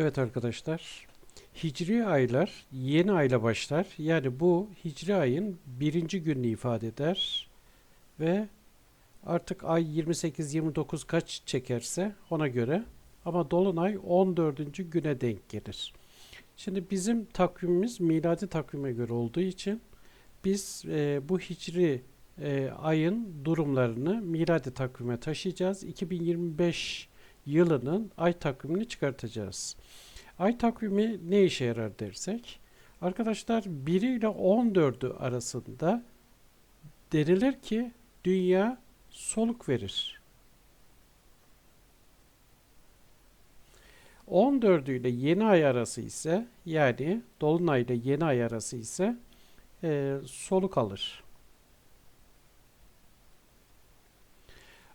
Evet arkadaşlar. Hicri aylar yeni ayla başlar. Yani bu hicri ayın birinci gününü ifade eder. Ve artık ay 28-29 kaç çekerse ona göre ama dolunay 14. güne denk gelir. Şimdi bizim takvimimiz miladi takvime göre olduğu için biz e, bu hicri e, ayın durumlarını miladi takvime taşıyacağız. 2025 yılının ay takvimini çıkartacağız. Ay takvimi ne işe yarar dersek, arkadaşlar 1 ile 14'ü arasında denilir ki dünya soluk verir. 14 ile yeni ay arası ise yani dolunay ile yeni ay arası ise e, soluk alır.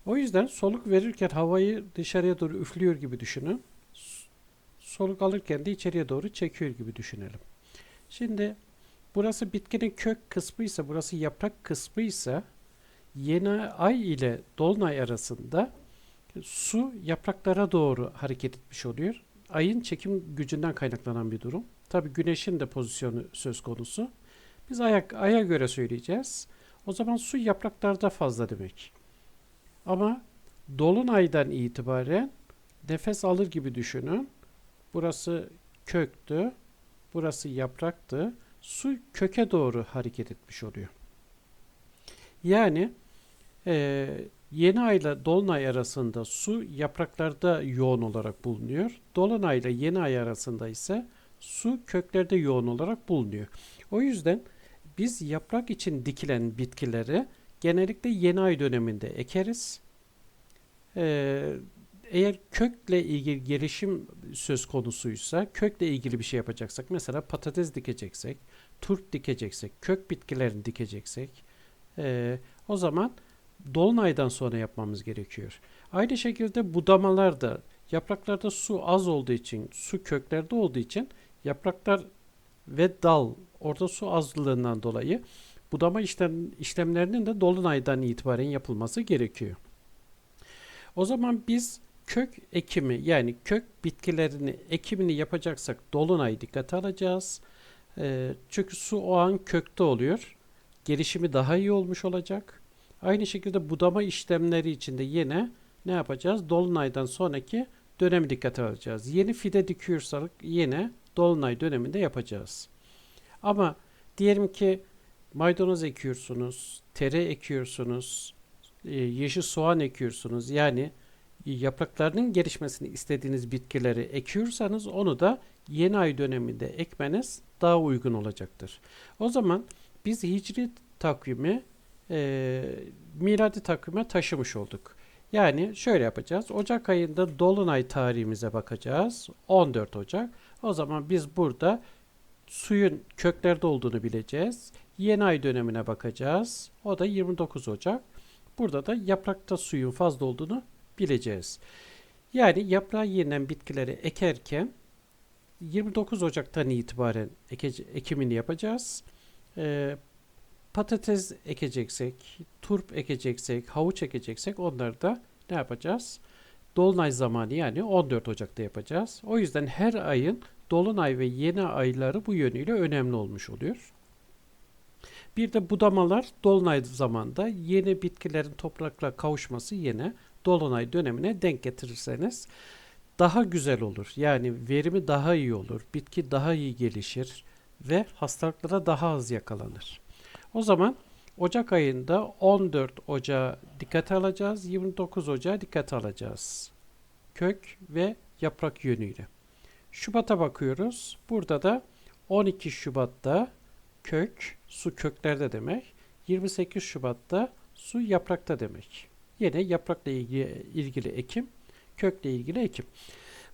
O yüzden soluk verirken havayı dışarıya doğru üflüyor gibi düşünün. Soluk alırken de içeriye doğru çekiyor gibi düşünelim. Şimdi burası bitkinin kök kısmı ise burası yaprak kısmı ise yeni ay ile dolunay arasında su yapraklara doğru hareket etmiş oluyor. Ayın çekim gücünden kaynaklanan bir durum. Tabi güneşin de pozisyonu söz konusu. Biz ayak, aya göre söyleyeceğiz. O zaman su yapraklarda fazla demek. Ama dolunaydan itibaren nefes alır gibi düşünün. Burası köktü, burası yapraktı. Su köke doğru hareket etmiş oluyor. Yani eee, yeni ayla dolunay arasında su yapraklarda yoğun olarak bulunuyor. Dolunay ile yeni ay arasında ise su köklerde yoğun olarak bulunuyor. O yüzden biz yaprak için dikilen bitkileri genellikle yeni ay döneminde ekeriz. Ee, eğer kökle ilgili gelişim söz konusuysa, kökle ilgili bir şey yapacaksak, mesela patates dikeceksek, turp dikeceksek, kök bitkilerini dikeceksek, ee, o zaman dolunaydan sonra yapmamız gerekiyor. Aynı şekilde budamalar da yapraklarda su az olduğu için, su köklerde olduğu için yapraklar ve dal orada su azlığından dolayı budama işlem, işlemlerinin de dolunaydan itibaren yapılması gerekiyor. O zaman biz kök ekimi yani kök bitkilerini ekimini yapacaksak dolunayı dikkate alacağız. Ee, çünkü su o an kökte oluyor. Gelişimi daha iyi olmuş olacak. Aynı şekilde budama işlemleri için de yine ne yapacağız? Dolunaydan sonraki dönemi dikkate alacağız. Yeni fide dikiyorsak yine dolunay döneminde yapacağız. Ama diyelim ki maydanoz ekiyorsunuz, tere ekiyorsunuz, e, yeşil soğan ekiyorsunuz. Yani yapraklarının gelişmesini istediğiniz bitkileri ekiyorsanız onu da yeni ay döneminde ekmeniz daha uygun olacaktır. O zaman biz hicri takvimi e, miladi takvime taşımış olduk. Yani şöyle yapacağız. Ocak ayında dolunay tarihimize bakacağız. 14 Ocak. O zaman biz burada suyun köklerde olduğunu bileceğiz. Yeni ay dönemine bakacağız. O da 29 Ocak. Burada da yaprakta suyun fazla olduğunu bileceğiz. Yani yaprağı yenilen bitkileri ekerken 29 Ocak'tan itibaren ekece- ekimini yapacağız. Ee, patates ekeceksek, turp ekeceksek, havuç ekeceksek onları da ne yapacağız? Dolunay zamanı yani 14 Ocak'ta yapacağız. O yüzden her ayın dolunay ve yeni ayları bu yönüyle önemli olmuş oluyor. Bir de budamalar dolunay zamanında yeni bitkilerin toprakla kavuşması yine dolunay dönemine denk getirirseniz daha güzel olur. Yani verimi daha iyi olur. Bitki daha iyi gelişir ve hastalıklara daha az yakalanır. O zaman Ocak ayında 14 Ocağı dikkate alacağız. 29 Ocağı dikkate alacağız. Kök ve yaprak yönüyle. Şubat'a bakıyoruz. Burada da 12 Şubat'ta kök, su köklerde demek. 28 Şubat'ta su yaprakta demek. Yine yaprakla ilgili, ilgili ekim, kökle ilgili ekim.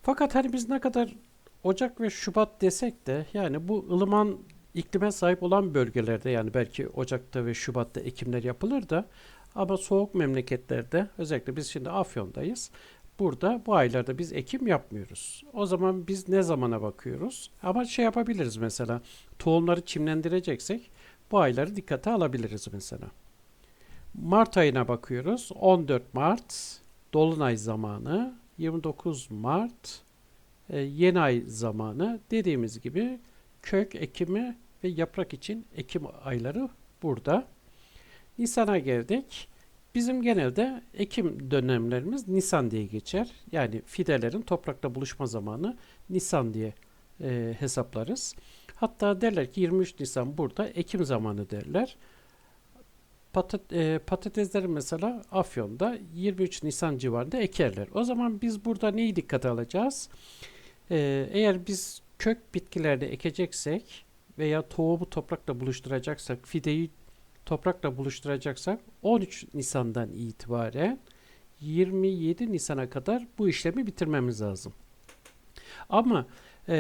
Fakat hani biz ne kadar Ocak ve Şubat desek de yani bu ılıman iklime sahip olan bölgelerde yani belki Ocak'ta ve Şubat'ta ekimler yapılır da ama soğuk memleketlerde özellikle biz şimdi Afyon'dayız. Burada bu aylarda biz ekim yapmıyoruz. O zaman biz ne zamana bakıyoruz? Ama şey yapabiliriz mesela tohumları çimlendireceksek bu ayları dikkate alabiliriz mesela. Mart ayına bakıyoruz. 14 Mart Dolunay zamanı. 29 Mart e, yeni ay zamanı. Dediğimiz gibi kök ekimi ve yaprak için ekim ayları burada. Nisan'a geldik. Bizim genelde ekim dönemlerimiz Nisan diye geçer. Yani fidelerin toprakla buluşma zamanı Nisan diye e, hesaplarız. Hatta derler ki 23 Nisan burada ekim zamanı derler. Patat, e, patatesleri mesela Afyon'da 23 Nisan civarında ekerler. O zaman biz burada neyi dikkate alacağız? E, eğer biz kök bitkilerde ekeceksek veya tohumu toprakla buluşturacaksak, fideyi toprakla buluşturacaksak 13 Nisan'dan itibaren 27 Nisan'a kadar bu işlemi bitirmemiz lazım. Ama e,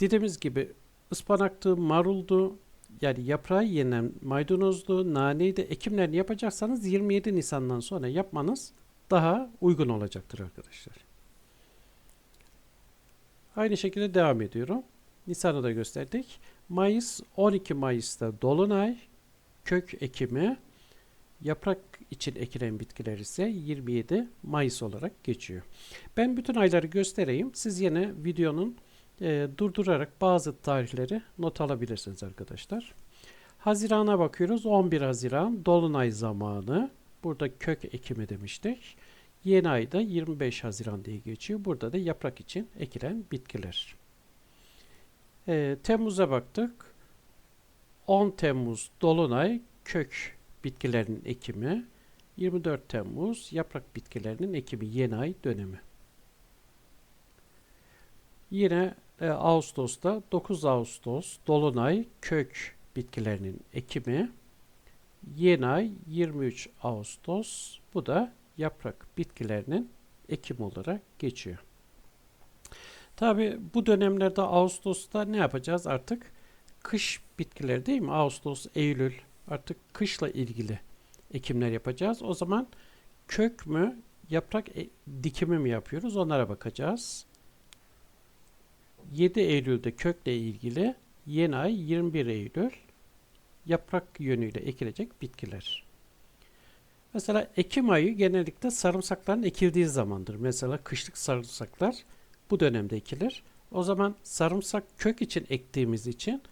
dediğimiz gibi ıspanaktı, maruldu, yani yaprağı yenen maydanozlu, naneyi de ekimlerini yapacaksanız 27 Nisan'dan sonra yapmanız daha uygun olacaktır arkadaşlar. Aynı şekilde devam ediyorum. Nisan'ı da gösterdik. Mayıs 12 Mayıs'ta Dolunay, kök ekimi, yaprak için ekilen bitkiler ise 27 Mayıs olarak geçiyor. Ben bütün ayları göstereyim. Siz yine videonun e, durdurarak bazı tarihleri not alabilirsiniz arkadaşlar. Hazirana bakıyoruz. 11 Haziran Dolunay zamanı. Burada kök ekimi demiştik. Yeni ayda 25 Haziran diye geçiyor. Burada da yaprak için ekilen bitkiler. E, Temmuz'a baktık. 10 Temmuz Dolunay kök bitkilerin ekimi. 24 Temmuz yaprak bitkilerinin ekimi yeni ay dönemi. Yine e, Ağustos'ta 9 Ağustos Dolunay kök bitkilerinin ekimi. Yeni ay 23 Ağustos. Bu da yaprak bitkilerinin ekim olarak geçiyor. Tabi bu dönemlerde Ağustos'ta ne yapacağız artık? Kış bitkileri değil mi? Ağustos, Eylül artık kışla ilgili ekimler yapacağız. O zaman kök mü, yaprak e dikimi mi yapıyoruz? Onlara bakacağız. 7 Eylül'de kökle ilgili yeni ay 21 Eylül yaprak yönüyle ekilecek bitkiler. Mesela Ekim ayı genellikle sarımsakların ekildiği zamandır. Mesela kışlık sarımsaklar bu dönemde ekilir. O zaman sarımsak kök için ektiğimiz için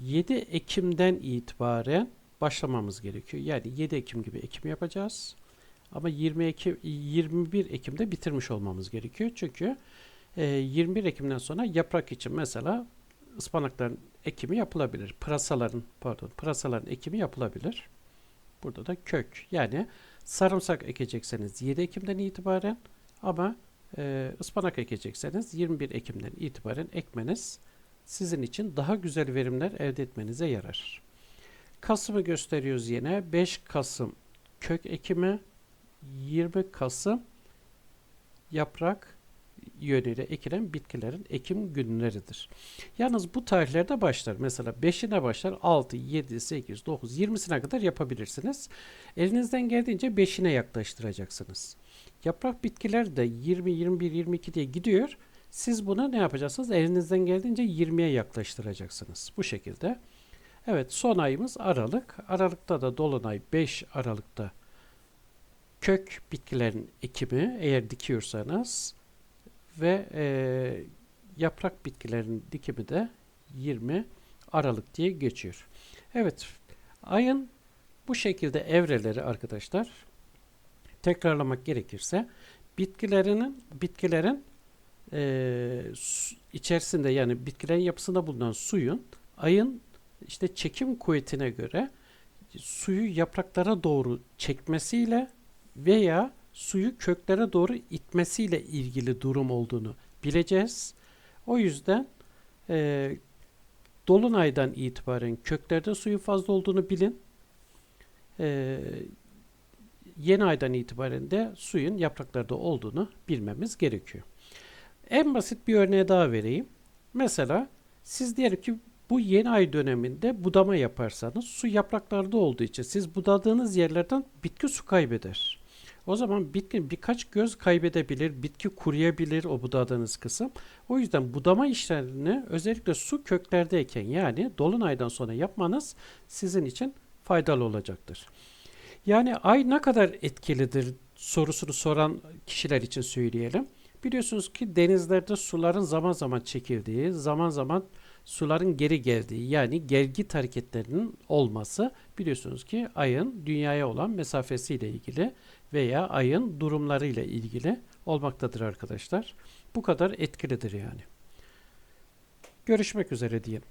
7 Ekim'den itibaren başlamamız gerekiyor. Yani 7 Ekim gibi ekim yapacağız. Ama 20 Ekim 21 Ekim'de bitirmiş olmamız gerekiyor. Çünkü 21 e, Ekim'den sonra yaprak için mesela ıspanakların ekimi yapılabilir. Pırasaların pardon, pırasaların ekimi yapılabilir. Burada da kök. Yani sarımsak ekecekseniz 7 Ekim'den itibaren ama e, ıspanak ekecekseniz 21 Ekim'den itibaren ekmeniz sizin için daha güzel verimler elde etmenize yarar. Kasım'ı gösteriyoruz yine. 5 Kasım kök ekimi, 20 Kasım yaprak yönüyle ekilen bitkilerin ekim günleridir. Yalnız bu tarihlerde başlar. Mesela 5'ine başlar 6, 7, 8, 9, 20'sine kadar yapabilirsiniz. Elinizden geldiğince 5'ine yaklaştıracaksınız. Yaprak bitkiler de 20, 21, 22 diye gidiyor. Siz buna ne yapacaksınız? Elinizden geldiğince 20'ye yaklaştıracaksınız. Bu şekilde. Evet son ayımız Aralık. Aralıkta da Dolunay 5 Aralık'ta kök bitkilerin ekimi eğer dikiyorsanız ve e, yaprak bitkilerin dikimi de 20 Aralık diye geçiyor. Evet ayın bu şekilde evreleri arkadaşlar tekrarlamak gerekirse bitkilerinin bitkilerin e, içerisinde yani bitkilerin yapısında bulunan suyun ayın işte çekim kuvvetine göre suyu yapraklara doğru çekmesiyle veya suyu köklere doğru itmesiyle ilgili durum olduğunu bileceğiz. O yüzden e, dolunaydan itibaren köklerde suyun fazla olduğunu bilin. E, yeni aydan itibaren de suyun yapraklarda olduğunu bilmemiz gerekiyor. En basit bir örneğe daha vereyim. Mesela siz diyelim ki bu yeni ay döneminde budama yaparsanız su yapraklarda olduğu için siz budadığınız yerlerden bitki su kaybeder. O zaman bitki birkaç göz kaybedebilir, bitki kuruyabilir o budadığınız kısım. O yüzden budama işlerini özellikle su köklerdeyken yani dolunaydan sonra yapmanız sizin için faydalı olacaktır. Yani ay ne kadar etkilidir sorusunu soran kişiler için söyleyelim. Biliyorsunuz ki denizlerde suların zaman zaman çekildiği, zaman zaman suların geri geldiği yani gelgit hareketlerinin olması biliyorsunuz ki ayın dünyaya olan mesafesiyle ilgili veya ayın durumlarıyla ilgili olmaktadır arkadaşlar. Bu kadar etkilidir yani. Görüşmek üzere diyelim.